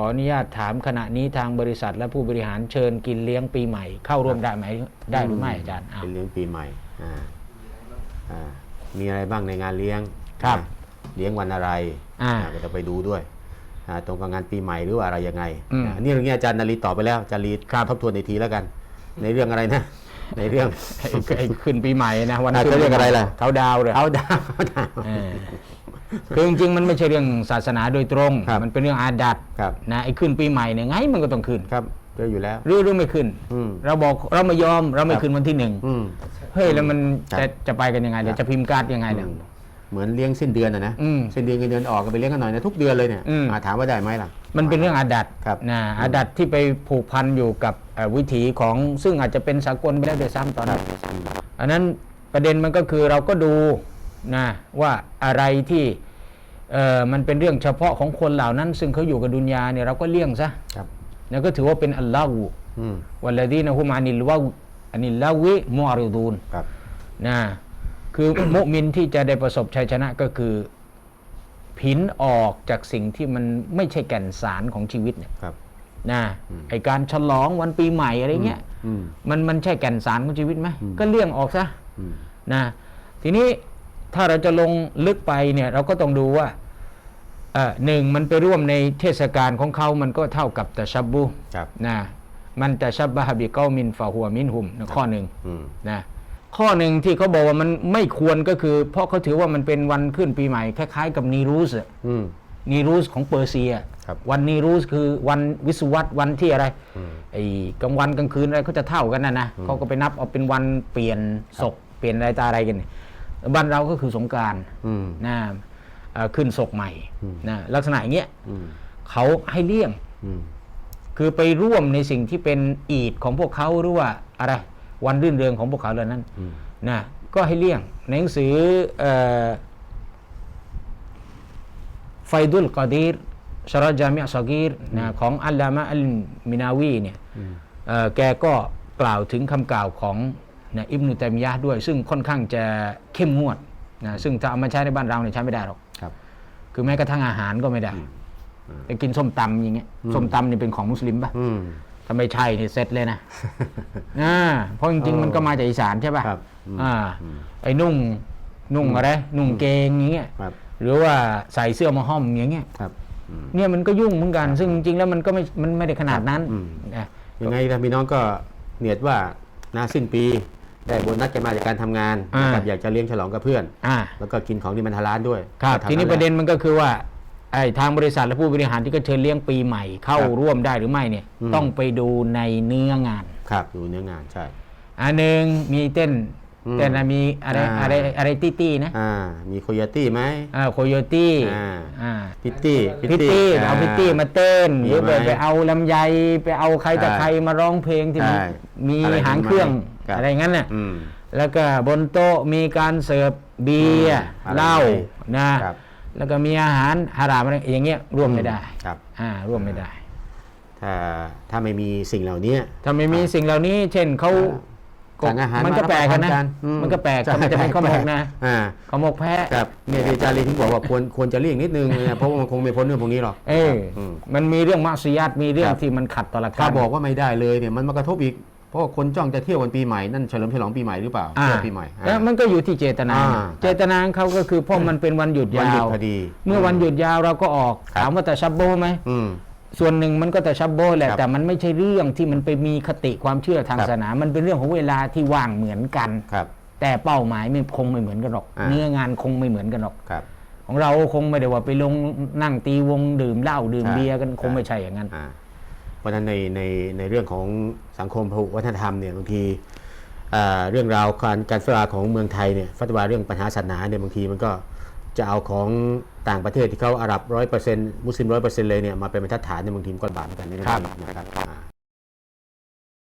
ออนุญาตถามขณะนี้ทางบริษัทและผู้บริหารเชิญกินเลี้ยงปีใหม่ เข้าร่วมได้ไหมได้หรือไม่อาจารย์อ้าวเป็นเลี้ยงปีใหม่อ่าอ่ามีอะไรบ้างในงานเลี้ยงครับอ่าเลี้ยงวันอะไรอ่าอ่าก็จะไปดูด้วยอ่าตรงกับงานปีใหม่หรือว่าอะไรยังไงอืมอ่านี่เรื่องนี้อาจารย์นารีตอบไปแล้วอาจารย์นารีครับทบทวนอีกทีแล้วกัน ในเรื่องอะไรนะ ในเรื่องไอ้ไอ้ขึ้นปีใหม่นะวันอ่าขึ้นเขาเรียกอะไรล่ะ เขาดาวน์เลย เอาดาวเอาดาว เออคือจริงๆมันไม่ใช่เรื่องศาสนาโดยตรง ครับมันเป็นเรื่องอาดัตครับ นะไอ้ขึ้นปีใหม่เนี่ยไงมันก็ต้องขึ้นครับเจออยู่แล้ว หรือหรือไม่ขึ้น อืม เราบอกเราไม่ยอมเราไม่ครับ ขึ้นวันที่หนึ่งอืม เฮ้ยแล้วมันครับจะจะไปกันยังไงเดี๋ยวจะพิมพ์การ์ดยังไงเนี่ยอืม เหมือนเลี้ยงสิ้นเดือนอะนะอืม สิ้นเดือนเงินเดือนออกก็ไปเลี้ยงกันหน่อยนะทุกเดือนเลยเนี่ยอืม อ่าถามว่าได้ไหมล่ะ มันเป็นเรื่องอาดัตครับนะอาดัตที่ไปผูกพันอยู่กับเอ่อวิถีของซึ่งอาจจะเป็นสากลไปแล้วโดวยซ้ำตอนนั้นอันนั้นประเด็นมันก็คือเราก็ดูนะว่าอะไรที่เอ่อมันเป็นเรื่องเฉพาะของคนเหล่านั้น ซึ่งเขาอยู่กับดุนยาเนี่ยเราก็เลี่ยงซะครับนั่นก็ถือว่าเป็นอัลลอฮฺอืมวัลลดีนะฮุมอานิลวะอานิลลาวิมุอาริดูน ครับ นะ คือมุมินที่จะได้ประสบชัยชนะก็คือผินออกจากสิ่งที่มันไม่ใช่แก่นสารของชีวิตเนี่ยครับ นะไอการฉลองวันปีใหม่อะไรเงี้ยอืม มันมันใช่แก่นสารของชีวิตไหมอืม ก็เลี่ยงออกซะอืมนะทีนี้ถ้าเราจะลงลึกไปเนี่ยเราก็ต้องดูว่าเอ่อหนึ่งมันไปร่วมในเทศกาลของเขามันก็เท่ากับตะชับบุครับนะมันตะชับบะฮะบิเกามินฟาหัวมินหุมนะข้อหนึ่ง อืม นะ ข้อหนึ่งที่เขาบอกว่ามันไม่ควรก็คือ เพราะเขาถือว่ามันเป็นวันขึ้นปีใหม่ คล้าย ๆ กับนีรูสอะอืม นีรูสของเปอร์เซีย ครับวันนีรูสคือวันวิสุวัตวันที่อะไรอืม ไอ้กลางวันกลางคืนอะไรเขาจะเท่ากันนะนะเขาก็ไปนับเอาเป็นวันเปลี่ยนศกเปลี่ยนอะไรตาอะไรกันเนี่ยบ้านเราก็คือสงกรารอืม นะเอ่อขึ้นศกใหม่อืมนะลักษณะอย่างเงี้ยอืม เขาให้เลี่ยง อืม คือไปร่วมในสิ่งที่เป็นอีดของพวกเขาหรือว่าอะไร วันรื่นเริงของพวกเขาเหล่านั้นอืมนะก็ให้เลี่ยงในหนังสือเอ่อไฟดุลกอดีรชรจามิอัสกีรนะของอัลลามะอัลมินาวีเนี่ยอืมเอ่อแกก็กล่าวถึงคำกล่าวของนะอิบนุตัยมียะห์ด้วย ซึ่งค่อนข้างจะเข้มงวดนะซึ่งถ้าเอามาใช้ในบ้านเราเนี่ยใช้ไม่ได้หรอกครับ คือแม้กระทั่งอาหารก็ไม่ได้ไปกินส้มตำอย่างเงี้ยส้มตำนี่เป็นของมุสลิมป่ะอืม ถ้าไม่ใช่เนี่ยเสร็จเลยนะอ่าเพราะจริงๆมันก็มาจากอีสานใช่ป่ะครับอืมอ่าอืมไอ้นุ่งนุ่งอะไรนุ่งเกงอย่างเงี้ยครับหรือว่าใส่เสื้อมาห้อมอย่างเงี้ยครับอืมเนี่ยมันก็ยุ่งเหมือนกัน ซึ่งจริงๆแล้วมันก็ไม่มันไม่ได้ขนาดนั้นอืมนะยังไงท่านพี่น้องก็เนียดว่านาสิ้นปีได้โบนัสกันมาจากการทำงานอ่านะครับอยากจะเลี้ยงฉลองกับเพื่อนอ่าแล้วก็กินของที่มันฮาลาลด้วยครับก็ทำทีนี้แหลประเด็นมันก็คือว่า ไอ้ทางบริษัทและผู้บริหารที่ก็เชิญเลี้ยงปีใหม่เข้าครับร่วมได้หรือไม่เนี่ย อืม ต้องไปดูในเนื้องาน ครับดูเนื้องานใช่ อันหนึ่งมีเต้นอืมเต้นอะมีอะไรอ่า อะไรอะไรตี้ตี้นะอ่ามีโคโยตี้ไหมอ่าโคโยตี้อ่าอ่า พิตตี้พิตตี้เอาพิตตี้มาเต้นมีหรือไปไหมไปเอาลำไยไปเอาใครแต่ใช่ใครมาร้องเพลงที่มันใช่มีอะไรหางเครื่องครับ อะไรงั้นน่ะอืม แล้วก็บนโต๊ะมีการเสิร์ฟเบียร์อืมอะไรเหล้าไหมนะ ครับ แล้วก็มีอาหารฮารามอะไรอย่างเงี้ยร่วมไม่ได้ครับอ่าร่วมไม่ได้ ถ้าถ้าไม่มีสิ่งเหล่านี้ถ้าไม่มีสิ่งเหล่านี้ เช่นเขาสั่งอาหารมันก็มาแปลกกันนะรับประทานกันอืมมันก็แปลกใช่ถ้ามันจะเป็นข้าวหมกนะอ่าข้าวหมกแพะครับเนี่ยที่อาจารย์ลีถึงบอกว่าควรควรจะเลี่ยงนิดนึงนะเพราะว่ามันคงไม่พ้นเรื่องพวกนี้หรอกเอออืมมันมีเรื่องมัสยิดมีเรื่อคงรับที่มันขัดต่อหลักกาถ้ารบอกว่าไม่ได้เลยเนี่ยมันมากระทบอีก เพราะว่าคนจ้องจะเที่ยววันปีใหม่นั่นเฉลิมฉลองปีใหม่หรือเปล่าอ่าเที่ยวปีใหม่อ่า แล้วมันก็อยู่ที่เจตนา อ่าเจตนาของเขาก็คือเพราะมันเป็นวันหยุดวันยาหยุดวพอดีเมื่อวันหยุดยาวเราก็ออกครับ ถามว่าแต่ชับโบไหมอืม ส่วนหนึ่งมันก็แต่ชับโบแหละครับแต่มันไม่ใช่เรื่องที่มันไปมีคติความเชื่อทางครับ ศาสนา มันเป็นเรื่องของเวลาที่ว่างเหมือนกัน ครับ แต่เป้าหมายไม่คงไม่เหมือนกันหรอก อ่า เนื้องานคงไม่เหมือนกันหรอก ครับ ของเราคงไม่ได้ว่าไปลงนั่งตีวงดื่มเหล้าดื่มใช่เบียร์กันคงใช่ไม่ใช่อย่างนั้น อ่า เพราะฉะนั้นในในในเรื่องของสังคมพหุวัฒนธรรมเนี่ยบางทีเรื่องราวการการฟัตวาของเมืองไทยเนี่ยฟัตวาเรื่องปัญหาศาสนาเนี่ยบางทีมันก็จะเอาของต่างประเทศที่เขาอาหรับร้อยเปอร์เซ็นต์มุสลิมร้อยเปอร์เซ็นต์เลยเนี่ยมาเป็นบรรทัดฐานในบางทีมก็บาปเหมือนกันนี่นะครับ